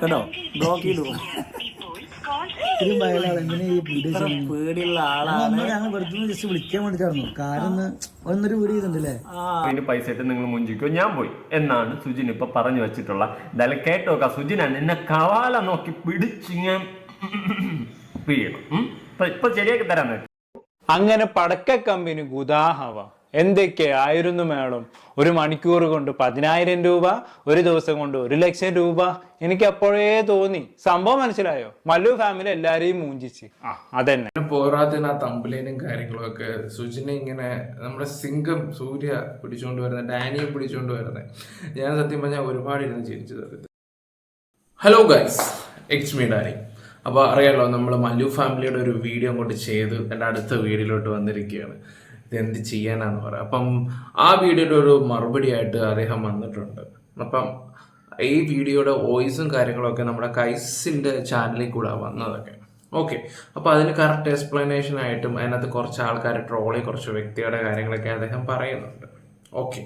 കേട്ടോ ബ്ലോക്ക് ചെയ്തു പേടിയുള്ള ആളാണ്. ഞങ്ങൾ വെറുതെ ജസ്റ്റ് വിളിക്കാൻ വേണ്ടിട്ടായിരുന്നു കാരണം ഒന്നൊരു ചെയ്തിട്ടുണ്ടല്ലേ പൈസ ഇട്ട് നിങ്ങൾ മുഞ്ചിക്കോ? ഞാൻ പോയി. എന്നാണ് സുജിൻ ഇപ്പൊ പറഞ്ഞു വെച്ചിട്ടുള്ള എന്തായാലും കേട്ടോക്ക. സുജിനാണ് എന്നെ കവാല നോക്കി പിടിച്ച് ഞാൻ പിഴിയണം ഇപ്പൊ ശരിയാക്കി തരാൻ അങ്ങനെ പടക്ക കമ്പനി ഗുദാഹവ. എന്തൊക്കെ മേളം മേഡം? ഒരു മണിക്കൂർ കൊണ്ട് പതിനായിരം രൂപ ഒരു ദിവസം കൊണ്ട് ഒരു ലക്ഷം രൂപ. എനിക്ക് അപ്പോഴേ തോന്നി. സംഭവം മനസ്സിലായോ? മല്ലു ഫാമിലി എല്ലാരെയും മൂഞ്ചിച്ച്. ആ. അതന്നെ. പോരാത്തിന് ആ തമ്പിലേനും കാര്യങ്ങളും ഒക്കെ സുജിനെ ഇങ്ങനെ നമ്മുടെ സിംഗം സൂര്യ പിടിച്ചുകൊണ്ട് വരുന്നത് ഡാനിയെ പിടിച്ചുകൊണ്ട് വരുന്നത് ഞാൻ സത്യം പറഞ്ഞാൽ ഒരുപാട് ഇരുന്ന് ചിരിച്ചത് hello guys it's me Dani അപ്പോൾ അറിയാലോ നമ്മൾ മല്ലു ഫാമിലിയുടെ ഒരു വീഡിയോ അങ്ങോട്ട് ചെയ്ത് എന്റെ അടുത്ത വീഡിയോയിലോട്ട് വന്നിരിക്കുകയാണ്. എന്ത് ചെയ്യാനാന്ന് പറയാം. അപ്പം ആ വീഡിയോയുടെ ഒരു മറുപടി ആയിട്ട് അദ്ദേഹം വന്നിട്ടുണ്ട്. അപ്പം ഈ വീഡിയോയുടെ വോയിസും കാര്യങ്ങളൊക്കെ നമ്മുടെ കൈസിന്റെ ചാനലിൽ കൂടെ വന്നതൊക്കെ. ഓക്കെ. അപ്പോൾ അതിന് കറക്റ്റ് എക്സ്പ്ലനേഷൻ ആയിട്ടും അതിനകത്ത് കുറച്ച് ആൾക്കാർ ട്രോളി കുറച്ച് വ്യക്തിയുടെ കാര്യങ്ങളൊക്കെ അദ്ദേഹം പറയുന്നുണ്ട്. ഓക്കെ.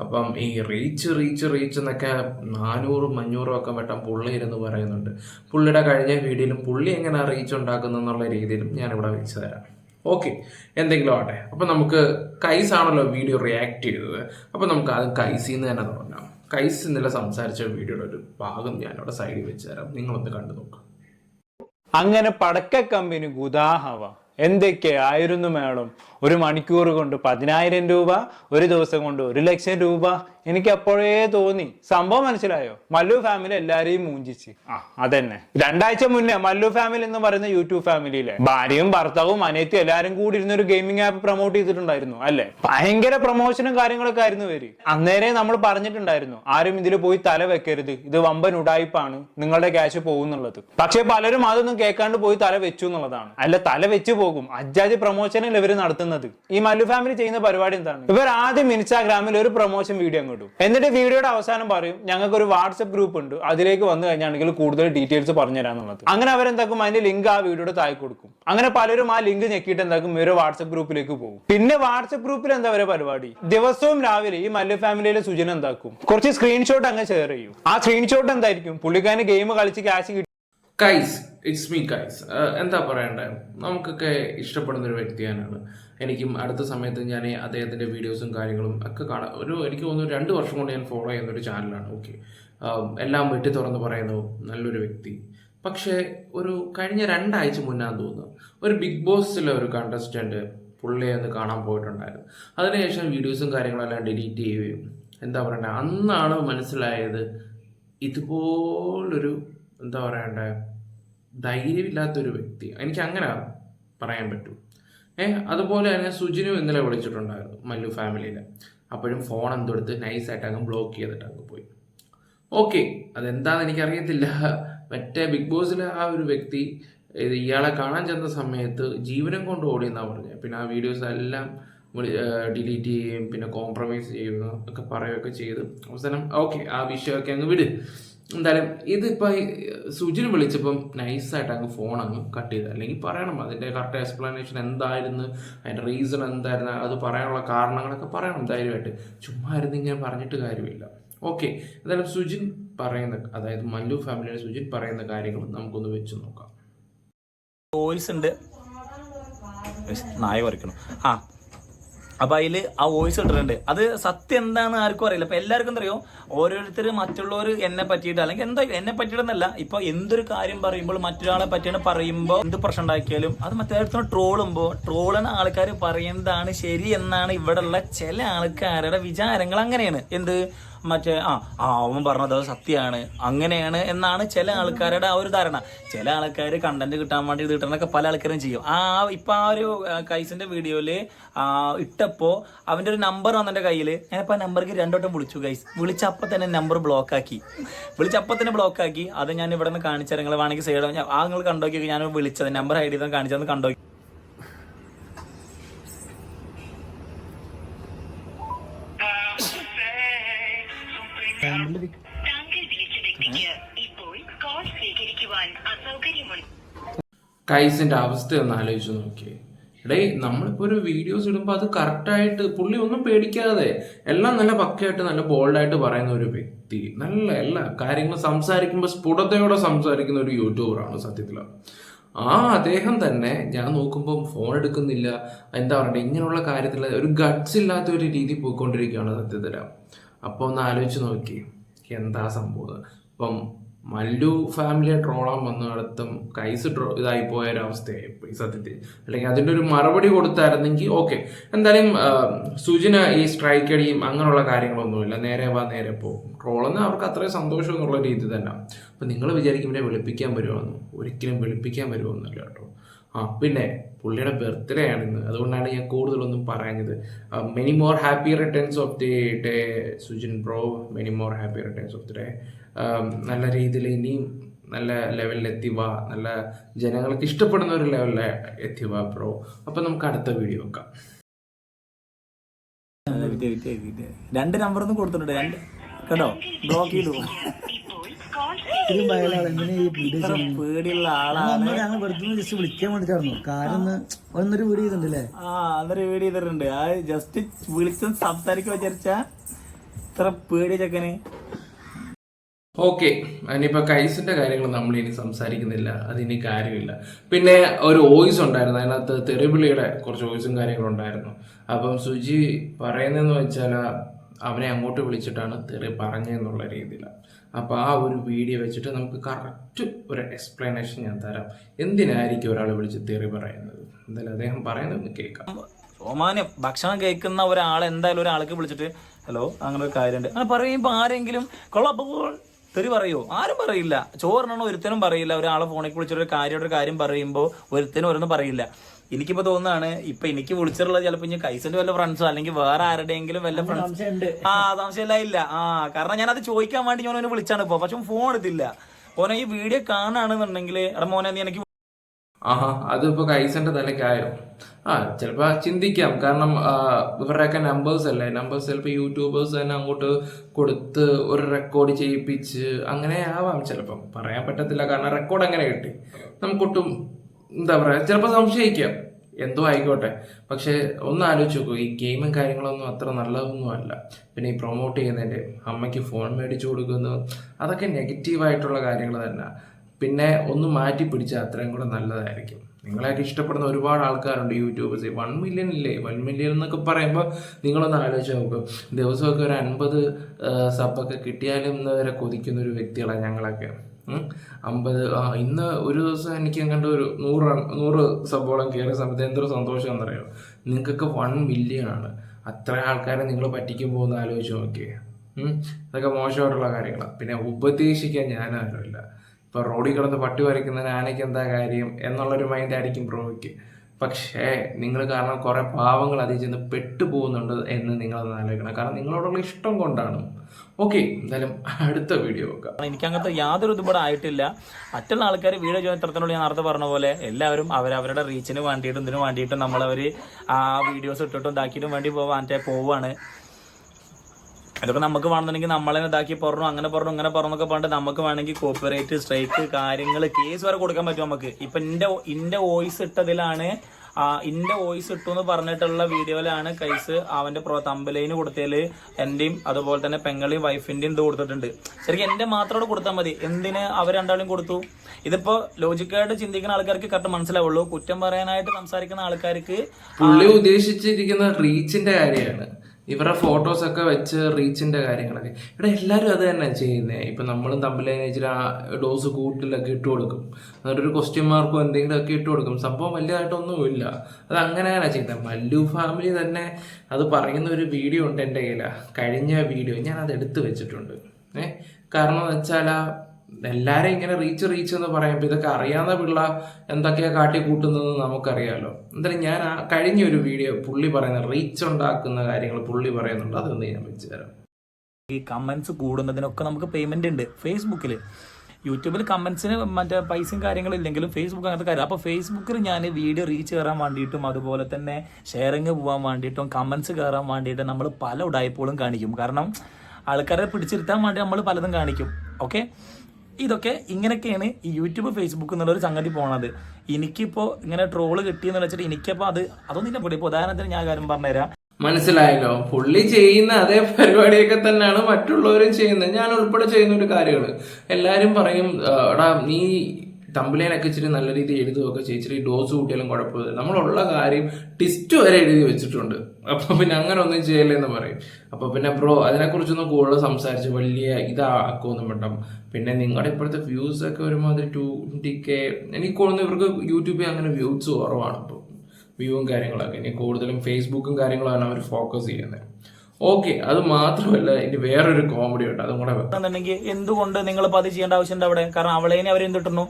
അപ്പം ഈ റീച്ച് റീച്ച് റീച്ച് എന്നൊക്കെ നാനൂറും അഞ്ഞൂറും ഒക്കെ വട്ടം പുള്ളി ഇരുന്ന് പറയുന്നുണ്ട്. പുള്ളിയുടെ കഴിഞ്ഞ വീഡിയോയിലും പുള്ളി എങ്ങനെ റീച്ച് ഉണ്ടാക്കുന്നു എന്നുള്ള രീതിയിലും ഞാനിവിടെ വെച്ച് തരാം. ഓക്കെ എന്തെങ്കിലും ആവട്ടെ. അപ്പം നമുക്ക് കൈസ് ആണല്ലോ വീഡിയോ റിയാക്ട് ചെയ്തത്. അപ്പം നമുക്ക് ആദ്യം കൈസിൽ നിന്ന് തന്നെ തുടങ്ങാം. കൈസ് ഇന്നലെ സംസാരിച്ച വീഡിയോയുടെ ഒരു ഭാഗം ഞാൻ അവിടെ സൈഡിൽ വെച്ച് തരാം. നിങ്ങളൊന്ന് കണ്ടു നോക്കാം. അങ്ങനെ പടക്ക കമ്പനി ഗുദാഹവ. എന്തൊക്കെ ആയിരുന്നു മേഡം? ഒരു മണിക്കൂർ കൊണ്ട് പതിനായിരം രൂപ ഒരു ദിവസം കൊണ്ട് ഒരു ലക്ഷം രൂപ എനിക്ക് അപ്പോഴേ തോന്നി. സംഭവം മനസ്സിലായോ? മല്ലു ഫാമിലി എല്ലാരെയും മൂഞ്ചിച്ച്. ആ അതന്നെ. രണ്ടാഴ്ച മുന്നേ മല്ലു ഫാമിലി എന്ന് പറയുന്ന യൂട്യൂബ് ഫാമിലിയിലെ ഭാര്യയും ഭർത്താവും അനിയത്തിയും എല്ലാരും കൂടി ഇരുന്ന ഒരു ഗെയിമിംഗ് ആപ്പ് പ്രൊമോട്ട് ചെയ്തിട്ടുണ്ടായിരുന്നു അല്ലെ? ഭയങ്കര പ്രൊമോഷനും കാര്യങ്ങളൊക്കെ ആയിരുന്നു ഇവർ. അന്നേരെ നമ്മൾ പറഞ്ഞിട്ടുണ്ടായിരുന്നു ആരും ഇതിൽ പോയി തല വെക്കരുത്. ഇത് വമ്പൻ ഉടായ്പാണ് നിങ്ങളുടെ ക്യാഷ് പോകുന്നുള്ളത്. പക്ഷെ പലരും അതൊന്നും കേൾക്കാണ്ട് പോയി തല വെച്ചു എന്നുള്ളതാണ്. അല്ല തല വെച്ചു പോകും. അജാജ് പ്രൊമോഷനിൽ ഇവർ നടത്തുന്നത്? ഈ മല്ലു ഫാമിലി ചെയ്യുന്ന പരിപാടി എന്താണ്? ഇവർ ആദ്യം ഇൻസ്റ്റാഗ്രാമിൽ ഒരു പ്രൊമോഷൻ വീഡിയോ അങ്ങോട്ടും എന്നിട്ട് വീഡിയോയുടെ അവസാനം പറയും ഞങ്ങൾക്ക് ഒരു വാട്സ്ആപ്പ് ഗ്രൂപ്പ് ഉണ്ട്. അതിലേക്ക് വന്നു കഴിഞ്ഞാണെങ്കിൽ കൂടുതൽ ഡീറ്റെയിൽസ് പറഞ്ഞു തരാന്നുള്ളത് അങ്ങനെ അവരെന്താക്കും? അതിന്റെ ലിങ്ക് ആ വീഡിയോയുടെ താഴെ കൊടുക്കും. അങ്ങനെ പലരും ആ ലിങ്ക് ഞെക്കിയിട്ട് എന്താക്കും? ഇവരെ വാട്സ്ആപ്പ് ഗ്രൂപ്പിലേക്ക് പോകും. പിന്നെ വാട്സ്ആപ്പ് ഗ്രൂപ്പിൽ എന്താ വരെ പരിപാടി? ദിവസവും രാവിലെ ഈ മല്ലു ഫാമിലിയിലെ സുജന എന്താക്കും? കുറച്ച് സ്ക്രീൻഷോട്ട് അങ്ങ് ഷെയർ ചെയ്യും. ആ സ്ക്രീൻഷോട്ട് എന്തായിരിക്കും? പുള്ളിക്കാരന് ഗെയിം കളിച്ച് cash guys it's me guys എന്താ പറയണ്ടേ? നമുക്കൊക്കെ ഇഷ്ടപ്പെടുന്ന ഒരു വ്യക്തിയാണ് എനിക്കും അടുത്ത സമയത്ത് ഞാൻ അദ്ദേഹത്തിന്റെ വീഡിയോസും കാര്യങ്ങളും ഒക്കെ കാണാം ഒരു എനിക്ക് തോന്നുന്നു രണ്ട് വർഷം കൊണ്ട് ഞാൻ ഫോളോ ചെയ്യുന്ന ഒരു ചാനലാണ് ഓക്കെ എല്ലാം വെട്ടി തുറന്ന് പറയുന്നു നല്ലൊരു വ്യക്തി. പക്ഷേ ഒരു കഴിഞ്ഞ രണ്ടാഴ്ച മുന്നാന്ന് തോന്നുന്നു ഒരു ബിഗ് ബോസിലെ ഒരു കണ്ടസ്റ്റന്റ് പുള്ളിയെ ഒന്ന് കാണാൻ പോയിട്ടുണ്ടായിരുന്നു. അതിനുശേഷം വീഡിയോസും കാര്യങ്ങളെല്ലാം ഡിലീറ്റ് ചെയ്യുകയും എന്താ പറയണ്ടേ അന്നാണ് മനസ്സിലായത് ഇതുപോലൊരു എന്താ പറയണ്ടേ? ധൈര്യമില്ലാത്തൊരു വ്യക്തി. എനിക്ക് അങ്ങനെ പറയാൻ പറ്റൂ. ഏഹ് അതുപോലെ തന്നെ സുജിനും ഇന്നലെ വിളിച്ചിട്ടുണ്ടായിരുന്നു മല്ലു ഫാമിലിയിലെ അപ്പോഴും ഫോൺ എന്തെടുത്ത് നൈസായിട്ട് അങ്ങ് ബ്ലോക്ക് ചെയ്തിട്ട് അങ്ങ് പോയി. ഓക്കെ അതെന്താണെന്ന് എനിക്കറിയത്തില്ല. മറ്റേ ബിഗ് ബോസിലെ ആ ഒരു വ്യക്തി ഇയാളെ കാണാൻ ചെന്ന സമയത്ത് ജീവനം കൊണ്ട് ഓടിയെന്നാണ് പറഞ്ഞത് പിന്നെ ആ വീഡിയോസ് എല്ലാം ഡിലീറ്റ് ചെയ്യുകയും പിന്നെ കോംപ്രമൈസ് ചെയ്യുക ഒക്കെ പറയുകയൊക്കെ ചെയ്ത്. അവസാനം ഓക്കെ ആ വിഷയമൊക്കെ അങ്ങ് വിട്. എന്തായാലും ഇതിപ്പോൾ സുജിന് വിളിച്ചപ്പം നൈസായിട്ട് അങ്ങ് ഫോൺ അങ്ങ് കട്ട് ചെയ്ത്. അല്ലെങ്കിൽ പറയണം അതിന്റെ കറക്റ്റ് എക്സ്പ്ലനേഷൻ എന്തായിരുന്നു അതിന്റെ റീസൺ എന്തായിരുന്നു അത് പറയാനുള്ള കാരണങ്ങളൊക്കെ പറയണം ധൈര്യമായിട്ട്. ചുമ്മാ ഇരുന്ന് ഇങ്ങനെ പറഞ്ഞിട്ട് കാര്യമില്ല. ഓക്കെ എന്തായാലും സുജിൻ പറയുന്ന അതായത് മല്ലു ഫാമിലിയുടെ സുജിൻ പറയുന്ന കാര്യങ്ങൾ നമുക്കൊന്ന് വെച്ച് നോക്കാം. ഉണ്ട്. നായ പറിക്കണം. ആ അപ്പൊ അതിൽ ആ വോയിസ് ഇട്ടിട്ടുണ്ട്. അത് സത്യം എന്താണെന്ന് ആർക്കും അറിയില്ല. അപ്പൊ എല്ലാവർക്കും അറിയോ ഓരോരുത്തർ മറ്റുള്ളവർ എന്നെ പറ്റിയിട്ട് അല്ലെങ്കിൽ എന്താ എന്നെ പറ്റിയിട്ടെന്നല്ല. ഇപ്പൊ എന്തൊരു കാര്യം പറയുമ്പോൾ മറ്റൊരാളെ പറ്റിയാണ് പറയുമ്പോൾ എന്ത് പ്രശ്നം ഉണ്ടാക്കിയാലും അത് മറ്റേ ട്രോളുമ്പോൾ ട്രോളുന്ന ആൾക്കാർ പറയുന്നതാണ് ശരി എന്നാണ് ഇവിടെയുള്ള ചില ആൾക്കാരുടെ വിചാരങ്ങൾ അങ്ങനെയാണ്. എന്ത്? മറ്റേ ആ ആ അവൻ പറഞ്ഞത് സത്യമാണ് അങ്ങനെയാണ് എന്നാണ് ചില ആൾക്കാരുടെ ആ ഒരു ധാരണ. ചില ആൾക്കാർ കണ്ടന്റ് കിട്ടാൻ വേണ്ടി ഇത് കിട്ടണമൊക്കെ പല ആൾക്കാരും ചെയ്യും. ആ ഇപ്പൊ ആ ഒരു കൈസിന്റെ വീഡിയോയിൽ ഇട്ടപ്പോ അവന്റെ ഒരു നമ്പർ വന്നെ കയ്യിൽ. ഞാനിപ്പോ ആ നമ്പർക്ക് രണ്ടോട്ടം വിളിച്ചു കൈസ് വിളിച്ചപ്പോ തന്നെ നമ്പർ ബ്ലോക്ക് ആക്കി. വിളിച്ചപ്പോ തന്നെ ബ്ലോക്ക് ആക്കി. അത് ഞാൻ ഇവിടെ നിന്ന് കാണിച്ചാൽ നിങ്ങൾ വേണമെങ്കിൽ സൈഡ് ആ നിങ്ങൾ കണ്ടോക്കി ഞാൻ വിളിച്ചത്. നമ്പർ ഐ ഡി കാണിച്ചത് കണ്ടോക്കി കൈസിന്റെ അവസ്ഥ ഒന്ന് ആലോചിച്ച് നോക്കിയേ. എടേ നമ്മളിപ്പോ ഒരു വീഡിയോസ് ഇടുമ്പോൾ അത് കറക്റ്റായിട്ട് പുള്ളി ഒന്നും പേടിക്കാതെ എല്ലാം നല്ല പക്കയായിട്ട് നല്ല ബോൾഡായിട്ട് പറയുന്ന ഒരു വ്യക്തി. നല്ല എല്ലാ കാര്യങ്ങളും സംസാരിക്കുമ്പോൾ സ്ഫുടതയോടെ സംസാരിക്കുന്ന ഒരു യൂട്യൂബറാണ് സത്യത്തിൽ. ആ അദ്ദേഹം തന്നെ ഞാൻ നോക്കുമ്പോൾ ഫോൺ എടുക്കുന്നില്ല എന്താ പറയണ്ടേ ഇങ്ങനെയുള്ള കാര്യത്തിൽ ഒരു ഗട്ട്സ് ഇല്ലാത്ത ഒരു രീതി പോയിക്കൊണ്ടിരിക്കുകയാണ് സത്യത്തിൽ. അപ്പോൾ ഒന്ന് ആലോചിച്ച് നോക്കി എന്താ സംഭവം? ഇപ്പം മല്ലു ഫാമിലിയെ ട്രോളാൻ വന്നിടത്തും കൈസ് ട്രോ ഇതായി പോയ ഒരു അവസ്ഥയായി ഈ സത്യത്തിൽ. അല്ലെങ്കിൽ അതിന്റെ ഒരു മറുപടി കൊടുത്തായിരുന്നെങ്കിൽ ഓക്കെ എന്തായാലും സുജിന ഈ സ്ട്രൈക്ക് അടിയും അങ്ങനെയുള്ള കാര്യങ്ങളൊന്നുമില്ല. നേരെ വാ നേരെ പോകും ട്രോളെന്ന് അവർക്ക് അത്രയും സന്തോഷം എന്നുള്ള രീതി തന്നെ. അപ്പം നിങ്ങൾ വിചാരിക്കും ഇവരെ വെളുപ്പിക്കാൻ വരുമെന്ന് ഒരിക്കലും വെളുപ്പിക്കാൻ വരുമെന്നല്ല കേട്ടോ. ആ പിന്നെ പുള്ളിയുടെ ബർത്ത്ഡേ ആണ് ഇന്ന്. അതുകൊണ്ടാണ് ഞാൻ കൂടുതലൊന്നും പറയുന്നത് many more happy returns of the day Sujin bro many more happy returns of the day നല്ല രീതിയിൽ ഇനിയും നല്ല ലെവലിൽ എത്തിവ നല്ല ജനങ്ങൾക്ക് ഇഷ്ടപ്പെടുന്ന ഒരു ലെവലിൽ എത്തിവ ബ്രോ അപ്പം നമുക്ക് അടുത്ത വീഡിയോ വെക്കാം വിറ്റ്. രണ്ട് നമ്പർ ഒന്നും കൊടുത്തിട്ടുണ്ട്. രണ്ട് കേട്ടോ ബ്ലോക്ക് ചെയ്തു. ഇത്രയും ഭയലാണ് എങ്ങനെ ഈ വീഡിയോ പേടിയുള്ള ആളാണ്. ഞങ്ങൾ വെറുതെ ജസ്റ്റ് വിളിക്കാൻ വേണ്ടിട്ടായിരുന്നു കാരണം ഒന്ന് ഒന്നൊരു വീഡിയോ ചെയ്തിട്ടുണ്ടല്ലേ? ആ അന്നൊരു വീഡിയോ ചെയ്തിട്ടുണ്ട്. ആ ജസ്റ്റ് വിളിച്ച് സംസാരിക്കുക വിചാരിച്ച? ഇത്ര പേടിയ ചെക്കന്. ഓക്കെ അതിനിപ്പോൾ കൈസിന്റെ കാര്യങ്ങൾ നമ്മൾ ഇനി സംസാരിക്കുന്നില്ല. അതിനി കാര്യമില്ല. പിന്നെ ഒരു വോയിസ് ഉണ്ടായിരുന്നു. അതിനകത്ത് തെറിവിളിയുടെ കുറച്ച് വോയിസും കാര്യങ്ങളും ഉണ്ടായിരുന്നു. അപ്പം സുജി പറയുന്നതെന്ന് വെച്ചാൽ അവനെ അങ്ങോട്ട് വിളിച്ചിട്ടാണ് തെറി പറഞ്ഞതെന്നുള്ള രീതിയിലാണ് അപ്പോൾ ആ ഒരു വീഡിയോ വെച്ചിട്ട് നമുക്ക് കറക്റ്റ് ഒരു എക്സ്പ്ലനേഷൻ ഞാൻ തരാം. എന്തിനായിരിക്കും ഒരാൾ വിളിച്ച് തെറി പറയുന്നത്? എന്തായാലും അദ്ദേഹം പറയുന്നത് കേൾക്കാം. ഓമാന്യം ഭക്ഷണം കഴിക്കുന്ന ഒരാൾ എന്തായാലും ഒരാൾക്ക് വിളിച്ചിട്ട് ഹലോ അങ്ങനെ ഒരു കാര്യമുണ്ട്. അങ്ങനെ പറയുമ്പോൾ ആരെങ്കിലും കൊള്ളപ്പോൾ തെറി പറയോ? ആരും പറയില്ല. ചോറിനോ ഒരുത്തനും പറയില്ല. ഒരാളെ ഫോണിൽ വിളിച്ചിട്ട് ഒരു കാര്യം ഒരു കാര്യം പറയുമ്പോൾ ഒരുത്തനും ഒരൊന്നും പറയില്ല. എനിക്കിപ്പോ തോന്നുന്നതാണ് ഇപ്പൊ എനിക്ക് വിളിച്ചിട്ടുള്ളത് ചിലപ്പോ ഇനി കൈസന്റെ വല്ല ഫ്രണ്ട്സോ അല്ലെങ്കിൽ വേറെ ആരുടെയെങ്കിലും വല്ല ഫ്രണ്ട്സ് ആ സംശയമില്ല ഇല്ല ആ കാരണം ഞാൻ അത് ചോദിക്കാൻ വേണ്ടി ഞാൻ അവനെ വിളിച്ചാണ് ഇപ്പൊ. പക്ഷെ ഫോൺ എടുത്തില്ല. ഓനെ ഈ വീഡിയോ കാണാണെന്നുണ്ടെങ്കിൽ എടാ മോനെ നീ എനിക്ക് ആഹാ അതിപ്പോ കൈസന്റെ തലക്കായോ ആ ചിലപ്പോ ചിന്തിക്കാം. കാരണം ഇവരുടെയൊക്കെ നമ്പേഴ്സ് അല്ലേ? നമ്പേഴ്സ് ചിലപ്പോൾ യൂട്യൂബേഴ്സ് തന്നെ അങ്ങോട്ട് കൊടുത്ത് ഒരു റെക്കോർഡ് ചെയ്യിപ്പിച്ച് അങ്ങനെ ആവാം ചിലപ്പം. പറയാൻ പറ്റത്തില്ല കാരണം റെക്കോർഡ് അങ്ങനെ കിട്ടി. നമുക്കൊട്ടും എന്താ പറയാ ചിലപ്പോൾ സംശയിക്കാം. എന്തോ ആയിക്കോട്ടെ. പക്ഷെ ഒന്ന് ആലോചിച്ച് നോക്കൂ. ഈ ഗെയിമും കാര്യങ്ങളൊന്നും അത്ര നല്ലതൊന്നും അല്ല പിന്നെ ഈ പ്രൊമോട്ട് ചെയ്യുന്നതിന്റെ അമ്മയ്ക്ക് ഫോൺ മേടിച്ചു കൊടുക്കുന്നു അതൊക്കെ നെഗറ്റീവായിട്ടുള്ള കാര്യങ്ങൾ തന്നെ. പിന്നെ ഒന്ന് മാറ്റി പിടിച്ചാൽ അത്രയും കൂടെ നല്ലതായിരിക്കും. നിങ്ങളെയൊക്കെ ഇഷ്ടപ്പെടുന്ന ഒരുപാട് ആൾക്കാരുണ്ട് യൂട്യൂബേഴ്സ് വൺ മില്യൺ ഇല്ലേ? വൺ മില്യൺ എന്നൊക്കെ പറയുമ്പോൾ നിങ്ങളൊന്ന് ആലോചിച്ച് നോക്കും. ദിവസമൊക്കെ ഒരു അൻപത് സബ്ബൊക്കെ കിട്ടിയാലും ഇന്ന് വരെ കൊതിക്കുന്ന ഒരു വ്യക്തികളാണ് ഞങ്ങളൊക്കെ. അമ്പത് ആ ഇന്ന് ഒരു ദിവസം എനിക്ക് കണ്ട ഒരു നൂറ് നൂറ് സബോളം കയറിയ സമയത്ത് എന്തൊരു സന്തോഷം എന്നറിയോ? നിങ്ങൾക്കൊക്കെ വൺ മില്യൺ ആണ്. അത്ര ആൾക്കാരെ നിങ്ങൾ പറ്റിക്കാൻ പോകുന്ന ആലോചിച്ച് നോക്കിയേ. ഇതൊക്കെ മോശമായിട്ടുള്ള കാര്യങ്ങളാണ് പിന്നെ ഉപദേശിക്കാൻ ഞാനാരുമില്ല ഇപ്പൊ റോഡിൽ കിടന്ന് പട്ടി വരയ്ക്കുന്നതിന് ആനയ്ക്ക് എന്താ കാര്യം? എന്നുള്ളൊരു മൈൻഡ് ആയിരിക്കും ബ്രോയ്ക്ക്. പക്ഷേ നിങ്ങൾ കാരണം കുറേ പാവങ്ങൾ അതിൽ ചെന്ന് പെട്ടുപോകുന്നുണ്ട് എന്ന് നിങ്ങൾ ആലോചിക്കണം. കാരണം നിങ്ങളോടുള്ള ഇഷ്ടം കൊണ്ടാണ്. ഓക്കെ എന്തായാലും അടുത്ത വീഡിയോ നോക്കാം എനിക്ക് അങ്ങനത്തെ യാതൊരു ഇതുപോലെ ആയിട്ടില്ല. മറ്റുള്ള ആൾക്കാർ വീഡിയോ ചോദിത്രത്തിനോട് ഞാൻ നേരത്തെ പറഞ്ഞ പോലെ എല്ലാവരും അവരവരുടെ റീച്ചിന് വേണ്ടിയിട്ടും ഇതിനു വേണ്ടിയിട്ടും നമ്മളവർ ആ വീഡിയോസ് ഇട്ടിട്ടും ഇതാക്കിയിട്ടും വേണ്ടി പോവാൻ പോവാണ്. അതൊക്കെ നമുക്ക് വേണമെന്നുണ്ടെങ്കിൽ നമ്മളെ ഇതാക്കി പറഞ്ഞു അങ്ങനെ പറഞ്ഞു അങ്ങനെ പറഞ്ഞൊക്കെ പറഞ്ഞിട്ട് നമുക്ക് വേണമെങ്കിൽ കോപ്പറേറ്റ് സ്ട്രൈക്ക് കാര്യങ്ങൾ കേസ് വരെ കൊടുക്കാൻ പറ്റും നമുക്ക്. ഇപ്പൊ ഇന്റെ ഇന്റെ വോയിസ് ഇട്ടതിലാണ് ഇന്റെ വോയിസ് ഇട്ടു എന്ന് പറഞ്ഞിട്ടുള്ള വീഡിയോയിലാണ് കൈസ് അവന്റെ പ്രോ തമ്പലൈന് കൊടുത്തതിൽ എന്റെയും അതുപോലെ തന്നെ പെങ്ങളെയും വൈഫിന്റെയും ഇത് കൊടുത്തിട്ടുണ്ട്. ശരിക്കും എന്റെ മാത്രം കൊടുത്താൽ മതി. എന്തിന് അവർ രണ്ടാളും കൊടുത്തു? ഇതിപ്പോ ലോജിക്കായിട്ട് ചിന്തിക്കുന്ന ആൾക്കാർക്ക് കറക്റ്റ് മനസ്സിലാവുള്ളൂ. കുറ്റം പറയാനായിട്ട് സംസാരിക്കുന്ന ആൾക്കാർക്ക് ഉദ്ദേശിച്ചിരിക്കുന്ന റീച്ചിന്റെ കാര്യമാണ്. ഇവരുടെ ഫോട്ടോസ് ഒക്കെ വെച്ച് റീച്ചിന്റെ കാര്യങ്ങളൊക്കെ. ഇവിടെ എല്ലാവരും അത് തന്നെ ചെയ്യുന്നത് ഇപ്പൊ നമ്മളും തമ്മിൽ വെച്ചിട്ട് ആ ഡോസ് കൂട്ടിലൊക്കെ ഇട്ട് കൊടുക്കും. എന്നിട്ട് ഒരു ക്വസ്റ്റ്യൻ മാർക്കോ എന്തെങ്കിലുമൊക്കെ ഇട്ട് കൊടുക്കും. സംഭവം വലിയതായിട്ടൊന്നുമില്ല അത് അങ്ങനെയാണ് ചെയ്യുന്നത് മല്ലു ഫാമിലി തന്നെ അത് പറയുന്ന ഒരു വീഡിയോ ഉണ്ട് എന്റെ കയ്യിൽ കഴിഞ്ഞ വീഡിയോ ഞാൻ അത് എടുത്തു വെച്ചിട്ടുണ്ട്. ഏഹ് കാരണം എന്ന് വെച്ചാൽ എല്ലാരും ഇങ്ങനെ റീച്ച് റീച്ച് എന്ന് പറയുമ്പോൾ ഇതൊക്കെ അറിയാവുന്ന പിള്ള എന്തൊക്കെയാ കാട്ടി കൂട്ടുന്നതെന്ന് നമുക്കറിയാലോ. എന്തായാലും ഞാൻ ആ കഴിഞ്ഞ ഒരു വീഡിയോ പുള്ളി പറയുന്ന റീച്ച് ഉണ്ടാക്കുന്ന കാര്യങ്ങൾ പുള്ളി പറയുന്നുണ്ട്. അതൊന്ന് ഞാൻ വെച്ച് തരാം. ഈ കമന്റ്സ് കൂടുന്നതിനൊക്കെ നമുക്ക് പേയ്മെന്റ് ഉണ്ട്. ഫേസ്ബുക്കിൽ യൂട്യൂബിൽ കമന്റ്സിന് മറ്റേ പൈസയും കാര്യങ്ങളും ഇല്ലെങ്കിലും ഫേസ്ബുക്ക് അങ്ങനത്തെ കാര്യം. അപ്പോൾ ഫേസ്ബുക്കിൽ ഞാൻ വീഡിയോ റീച്ച് കയറാൻ വേണ്ടിയിട്ടും അതുപോലെ തന്നെ ഷെയറിങ് പോകാൻ വേണ്ടിയിട്ടും കമന്റ്സ് കയറാൻ വേണ്ടിയിട്ടും നമ്മൾ പല ഉടായ്പകളും കാണിക്കും. കാരണം ആൾക്കാരെ പിടിച്ചിരുത്താൻ വേണ്ടി നമ്മൾ പലതും കാണിക്കും. ഓക്കെ ഇതൊക്കെ ഇങ്ങനെയൊക്കെയാണ് ഈ യൂട്യൂബ് ഫേസ്ബുക്ക് എന്നുള്ള ഒരു സംഗതി പോണത്. എനിക്കിപ്പോ ഇങ്ങനെ ട്രോൾ കിട്ടിയെന്ന് വെച്ചിട്ട് എനിക്കപ്പോ അത് അതൊന്നും ഇല്ല ഇപ്പൊ ഉദാഹരണത്തിന് ഞാൻ കാര്യം പറഞ്ഞുതരാം. മനസ്സിലായല്ലോ? പുള്ളി ചെയ്യുന്ന അതേ പരിപാടിയൊക്കെ തന്നെയാണ് മറ്റുള്ളവരും ചെയ്യുന്നത്. ഞാൻ ഉൾപ്പെടെ ചെയ്യുന്ന ഒരു കാര്യമാണ്. എല്ലാരും പറയും എടാ നീ തമ്പിലേനൊക്കെ ഇച്ചിരി നല്ല രീതിയിൽ എഴുതുകയൊക്കെ ചെയ്യും. ഇച്ചിരി ഡോസ് കൂട്ടിയാലും കുഴപ്പമില്ല. നമ്മളുള്ള കാര്യം ടിസ്റ്റ് വരെ എഴുതി വെച്ചിട്ടുണ്ട്. അപ്പൊ പിന്നെ അങ്ങനെ ഒന്നും ചെയ്യലെന്ന് പറയും. അപ്പൊ പിന്നെ ബ്രോ അതിനെക്കുറിച്ചൊന്നും കൂടുതൽ സംസാരിച്ച് വലിയ ഇതാക്കുമെന്നും വേണ്ട. പിന്നെ നിങ്ങളുടെ ഇപ്പോഴത്തെ വ്യൂസ് ഒക്കെ ഒരുമാതിരി ടു ടി കെ എനിക്ക് തോന്നുന്നു ഇവർക്ക് യൂട്യൂബിൽ അങ്ങനെ വ്യൂസ് കുറവാണ് ഇപ്പോൾ വ്യൂവും കാര്യങ്ങളൊക്കെ. ഇനി കൂടുതലും ഫേസ്ബുക്കും കാര്യങ്ങളാണ് അവർ ഫോക്കസ് ചെയ്യുന്നത്. ഓക്കെ അത് മാത്രമല്ല ഇനി വേറൊരു കോമഡി ഉണ്ട് അതും കൂടെ എന്നുണ്ടെങ്കിൽ എന്തുകൊണ്ട് നിങ്ങൾ അത് ചെയ്യേണ്ട ആവശ്യമുണ്ട് അവിടെ? കാരണം അവളേനെ അവർ എന്തിട്ടുന്നു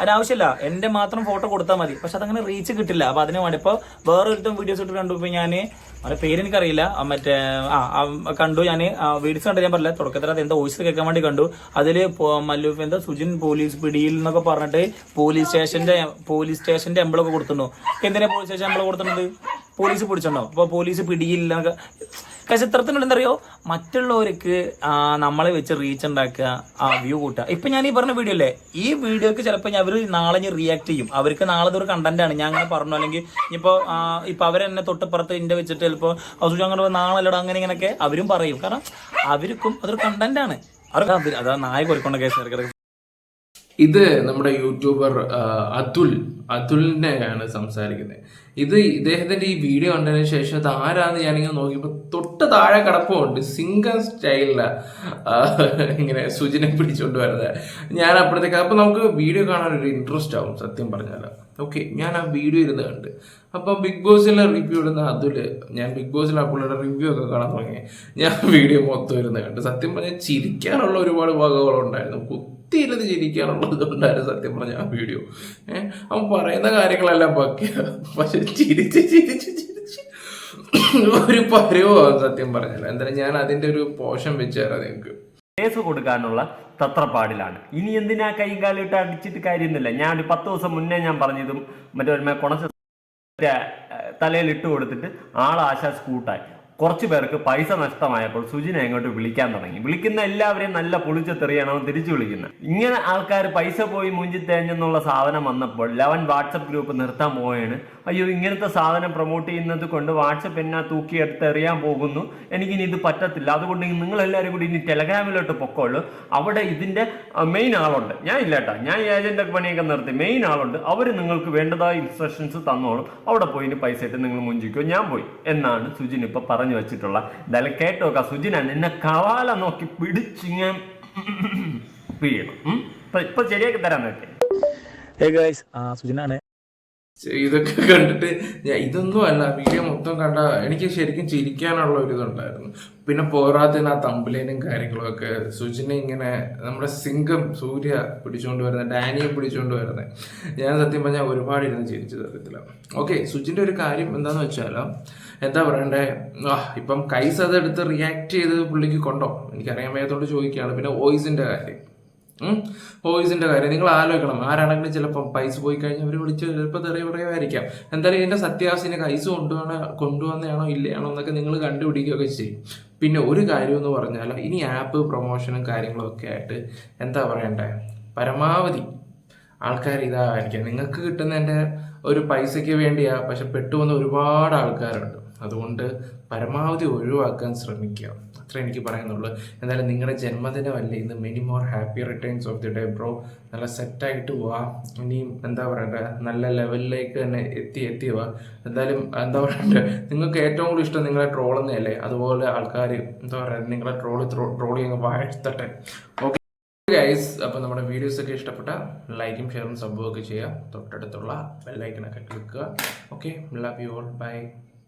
അതിനാവശ്യമില്ല എന്റെ മാത്രം ഫോട്ടോ കൊടുത്താൽ മതി. പക്ഷെ അതങ്ങനെ റീച്ച് കിട്ടില്ല. അപ്പൊ അതിന് വേണ്ടി ഇപ്പൊ വേറെ ഒരുത്തം വീഡിയോസ് ഇട്ട് കണ്ടു. ഇപ്പൊ ഞാൻ അവരുടെ പേര് എനിക്കറിയില്ല. മറ്റേ ആ കണ്ടു ഞാൻ വീഡിയോസ് കണ്ടു ഞാൻ പറഞ്ഞില്ല? തുടക്കത്തിൽ അത് എന്താ വോയിസ് കേൾക്കാൻ വേണ്ടി കണ്ടു. അതിൽ പോ- മല്ലു എന്താ സുജിൻ പോലീസ് പിടിയിൽ എന്നൊക്കെ പറഞ്ഞിട്ട് പോലീസ് സ്റ്റേഷന്റെ പോലീസ് സ്റ്റേഷന്റെ എംബിളൊക്കെ കൊടുത്തിട്ടുണ്ടോ? എന്തിനാ പോലീസ് സ്റ്റേഷൻ എംബ്ലം കൊടുത്തിട്ടുണ്ട് പോലീസ് പിടിച്ചിട്ടുണ്ടോ? അപ്പൊ പോലീസ് പിടിയില്ല പക്ഷെ ചിത്രത്തിനുള്ള എന്തറിയോ മറ്റുള്ളവർക്ക് നമ്മളെ വെച്ച് റീച്ച് ഉണ്ടാക്കുക ആ വ്യൂ കൂട്ടുക. ഇപ്പൊ ഞാൻ ഈ പറഞ്ഞ വീഡിയോ അല്ലേ ഈ വീഡിയോക്ക് ചിലപ്പോൾ അവർ നാളെ ഞാൻ റിയാക്ട് ചെയ്യും. അവർക്ക് നാളെ ഒരു കണ്ടന്റ് ആണ്. ഞാൻ അങ്ങനെ പറഞ്ഞു. അല്ലെങ്കിൽ ഇപ്പൊ ഇപ്പൊ അവരെന്നെ തൊട്ടപ്പുറത്ത് ഇന്റെ വെച്ചിട്ട് ചിലപ്പോ അങ്ങനെ നാളെ അല്ലടാ അങ്ങനെ ഇങ്ങനെയൊക്കെ അവരും പറയും. കാരണം അവർക്കും അതൊരു കണ്ടന്റ് ആണ്. അവർക്ക് അത് നായ കൊറിക്കൊണ്ട കേസ് ഇത് നമ്മുടെ യൂട്യൂബർ അതുൽ അതുലിനെയാണ് സംസാരിക്കുന്നത്. ഇത് ഇദ്ദേഹത്തിന്റെ ഈ വീഡിയോ കണ്ടതിന് ശേഷം അത് ആരാന്ന് ഞാനിങ്ങനെ നോക്കിയപ്പോൾ തൊട്ട് താഴെ കിടപ്പുണ്ട്. സിംഗം സ്റ്റൈലില ഇങ്ങനെ സുജിനെ പിടിച്ചോണ്ട് വരുന്നത് ഞാൻ അപ്പോഴത്തേക്ക് അപ്പൊ നമുക്ക് വീഡിയോ കാണാൻ ഒരു ഇൻട്രസ്റ്റ് ആവും സത്യം പറഞ്ഞാൽ ഓക്കെ ഞാൻ ആ വീഡിയോ ഇരുന്ന് കണ്ട്. അപ്പൊ ബിഗ് ബോസിലെ റിവ്യൂ ഇടുന്ന അതുൽ ഞാൻ ബിഗ് ബോസിലെ പുള്ളിയുടെ റിവ്യൂ ഒക്കെ കാണാൻ തുടങ്ങി. ഞാൻ വീഡിയോ മൊത്തം ഇരുന്ന് കണ്ട്. സത്യം പറഞ്ഞാൽ ചിരിക്കാനുള്ള ഒരുപാട് വകകളുണ്ടായിരുന്നു. കുത്തിയിരുന്ന് ചിരിക്കാനുള്ളത് കൊണ്ടായിരുന്നു സത്യം പറഞ്ഞ ആ വീഡിയോ. ഏഹ് അവൻ പറയുന്ന കാര്യങ്ങളെല്ലാം ബാക്കിയാ പക്ഷെ ചിരിച്ച് ചിരിച്ച് ചിരിച്ച് ഒരു പരുവാകും സത്യം പറഞ്ഞാൽ എന്തായാലും ഞാൻ അതിന്റെ ഒരു പോഷൻ വെച്ചുതരാം നിങ്ങൾക്ക്. കേസ് കൊടുക്കാനുള്ള തത്രപ്പാടിലാണ്. ഇനി എന്തിനാ കൈയും കാലും ഇട്ട് അടിച്ചിട്ട് കാര്യമൊന്നുമില്ല. ഞാൻ ഒരു പത്ത് ദിവസം മുന്നേ ഞാൻ പറഞ്ഞതും മറ്റേ കുണച്ച തലയിൽ ഇട്ട് കൊടുത്തിട്ട് ആൾ ആശാസ് സ്കൂട്ടായി. കുറച്ച് പേർക്ക് പൈസ നഷ്ടമായപ്പോൾ സുജിനെ അങ്ങോട്ട് വിളിക്കാൻ തുടങ്ങി. വിളിക്കുന്ന എല്ലാവരെയും നല്ല പൊളിച്ച തെറിയണമെന്ന് തിരിച്ചു വിളിക്കുന്നത്. ഇങ്ങനെ ആൾക്കാർ പൈസ പോയി മുഞ്ചി തേഞ്ഞെന്നുള്ള സാധനം വന്നപ്പോൾ ലവൻ വാട്സപ്പ് ഗ്രൂപ്പ് നിർത്താൻ പോവുകയാണ്. അയ്യോ ഇങ്ങനത്തെ സാധനം പ്രൊമോട്ട് ചെയ്യുന്നത് കൊണ്ട് വാട്സപ്പ് എന്നാ തൂക്കിയെടുത്ത് എറിയാൻ പോകുന്നു. എനിക്കിനി ഇത് പറ്റത്തില്ല. അതുകൊണ്ട് നിങ്ങൾ എല്ലാവരും കൂടി ഇനി ടെലഗ്രാമിലോട്ട് പൊക്കോളൂ. അവിടെ ഇതിന്റെ മെയിൻ ആളുണ്ട്. ഞാൻ ഇല്ലാട്ടാ. ഞാൻ ഏജന്റ് പണിയൊക്കെ നിർത്തി. മെയിൻ ആളുണ്ട്. അവർ നിങ്ങൾക്ക് വേണ്ടതായ ഇൻസ്ട്രക്ഷൻസ് തന്നോളും. അവിടെ പോയി ഇനി പൈസ ഇട്ട് നിങ്ങൾ മുഞ്ചിക്കോ. ഞാൻ പോയി. എന്നാണ് സുജിൻ ഇപ്പൊ പറഞ്ഞു വെച്ചിട്ടുള്ള എന്തായാലും കേട്ടോക്ക സുജിന. നിന്നെ കവാല നോക്കി പിടിച്ചിങ്ങ പിഴിയണം? ഇപ്പൊ ഇപ്പൊ ശരിയാക്കി തരാൻ നോക്കിയാണ് സുജിനാണ്. ഇതൊക്കെ കണ്ടിട്ട് ഞാൻ ഇതൊന്നും അല്ല വീഡിയോ മൊത്തം കണ്ട എനിക്ക് ശരിക്കും ചിരിക്കാനുള്ള ഒരു ഇതുണ്ടായിരുന്നു. പിന്നെ പോരാത്തതിന് ആ തമ്പിലേനും കാര്യങ്ങളും ഒക്കെ സുജിനെ ഇങ്ങനെ നമ്മുടെ സിംഗം സൂര്യ പിടിച്ചുകൊണ്ട് വരുന്നത് ഡാനിയെ പിടിച്ചുകൊണ്ട് വരുന്നത് ഞാൻ സത്യം പറഞ്ഞാൽ ഒരുപാട് ഇരുന്ന് ചിരിച്ചു തരത്തില്ല ഓക്കെ സുജിന്റെ ഒരു കാര്യം എന്താന്ന് വെച്ചാൽ എന്താ പറയണ്ടേ? ഇപ്പം കൈസ് അതെടുത്ത് റിയാക്ട് ചെയ്ത് പുള്ളിക്ക് കൊണ്ടോ? എനിക്കറിയാൻ വയ്യാത്തോണ്ട് ചോദിക്കുകയാണ്. പിന്നെ വോയിസിന്റെ കാര്യം. വോയിസിന്റെ കാര്യം. നിങ്ങൾ ആലോചിക്കണം. ആരാണെങ്കിലും ചിലപ്പം പൈസ പോയി കഴിഞ്ഞാൽ അവർ വിളിച്ച് ചിലപ്പോൾ തെറിയ പറയുമായിരിക്കാം. എന്തായാലും ഇതിന്റെ സത്യാവസ്ഥ കൈസ് കൊണ്ടുവന്നോ കൊണ്ടുവന്നതാണോ ഇല്ലയാണോ എന്നൊക്കെ നിങ്ങൾ കണ്ടുപിടിക്കുകയൊക്കെ ചെയ്യും. പിന്നെ ഒരു കാര്യം എന്ന് പറഞ്ഞാൽ ഇനി ആപ്പ് പ്രൊമോഷനും കാര്യങ്ങളും ഒക്കെ ആയിട്ട് എന്താ പറയണ്ടേ? പരമാവധി ആൾക്കാർ ഇതായിരിക്കാം. നിങ്ങൾക്ക് കിട്ടുന്നതിന്റെ ഒരു പൈസയ്ക്ക് വേണ്ടിയാ പക്ഷെ പെട്ടുവന്ന ഒരുപാട് ആൾക്കാരുണ്ട്. അതുകൊണ്ട് പരമാവധി ഒഴിവാക്കാൻ ശ്രമിക്കുക. അത്ര എനിക്ക് പറയുന്നുള്ളൂ എന്തായാലും നിങ്ങളുടെ ജന്മദിനമല്ലേ. ഇന്ന് many more happy returns of the day bro നല്ല സെറ്റായിട്ട് പോവാ ഇനിയും എന്താ പറയണ്ടേ? നല്ല ലെവലിലേക്ക് തന്നെ എത്തി എത്തി വാ. എന്തായാലും എന്താ പറയണ്ടേ? നിങ്ങൾക്ക് ഏറ്റവും കൂടുതൽ ഇഷ്ടം നിങ്ങളെ ട്രോളുന്നതല്ലേ അതുപോലെ ആൾക്കാർ എന്താ പറയുക നിങ്ങളെ ട്രോൾ ട്രോൾ ചെയ്യുന്ന വാഴ്ത്തട്ടെ. ഓക്കെ ഗൈസ് അപ്പോൾ നമ്മുടെ വീഡിയോസ് ഒക്കെ ഇഷ്ടപ്പെട്ട ലൈക്കും ഷെയറും സംഭവമൊക്കെ ചെയ്യുക. തൊട്ടടുത്തുള്ള ബെല്ലൈക്കനൊക്കെ ക്ലിക്കുക okay love you all bye